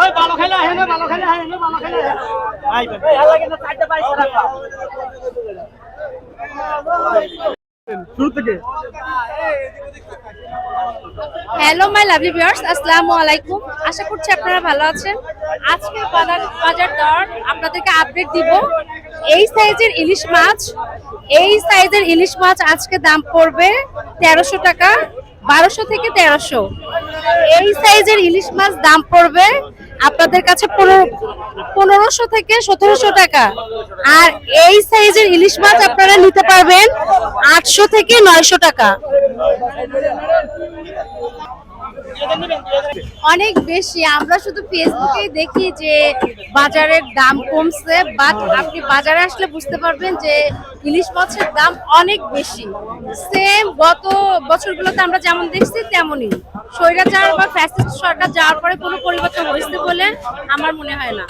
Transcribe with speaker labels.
Speaker 1: ওই ভালো খেলে হেনে ভালো খেলে হেনে ভালো খেলে এই হালা চারটা পাইছে রাখবা শুরু থেকে
Speaker 2: হ্যালো মাই লাভলি ভিউয়ার্স আসসালামু আলাইকুম। আশা করছি আপনারা ভালো আছেন। আজকে বাজার বাজার দর আপনাদেরকে আপডেট দিব। এই সাইজের ইলিশ মাছ এই সাইজের ইলিশ মাছ আজকে দাম পড়বে তেরোশো টাকা বারোশো থেকে তেরোশো। এই সাইজের ইলিশ মাছ দাম পড়বে আপনাদের কাছে পনেরো, পনেরোশো থেকে সতেরোশো টাকা। আর এই সাইজের ইলিশ মাছ আপনারা নিতে পারবেন আটশো থেকে নয়শো টাকা। অনেক বেশি। আমরা শুধু ফেসবুকেই দেখি যে বাজারের দাম কমছে বাট আপনি বাজারে আসলে বুঝতে পারবেন যে ইলিশ মাছের দাম অনেক বেশি। সেম গত বছরগুলোতে আমরা যেমন দেখছি, তেমনই। স্বৈরাচার বা ফ্যাসিস্ট সরকার যাওয়ার পরে কোনো পরিবর্তন হয়েছে বলে আমার মনে হয় না।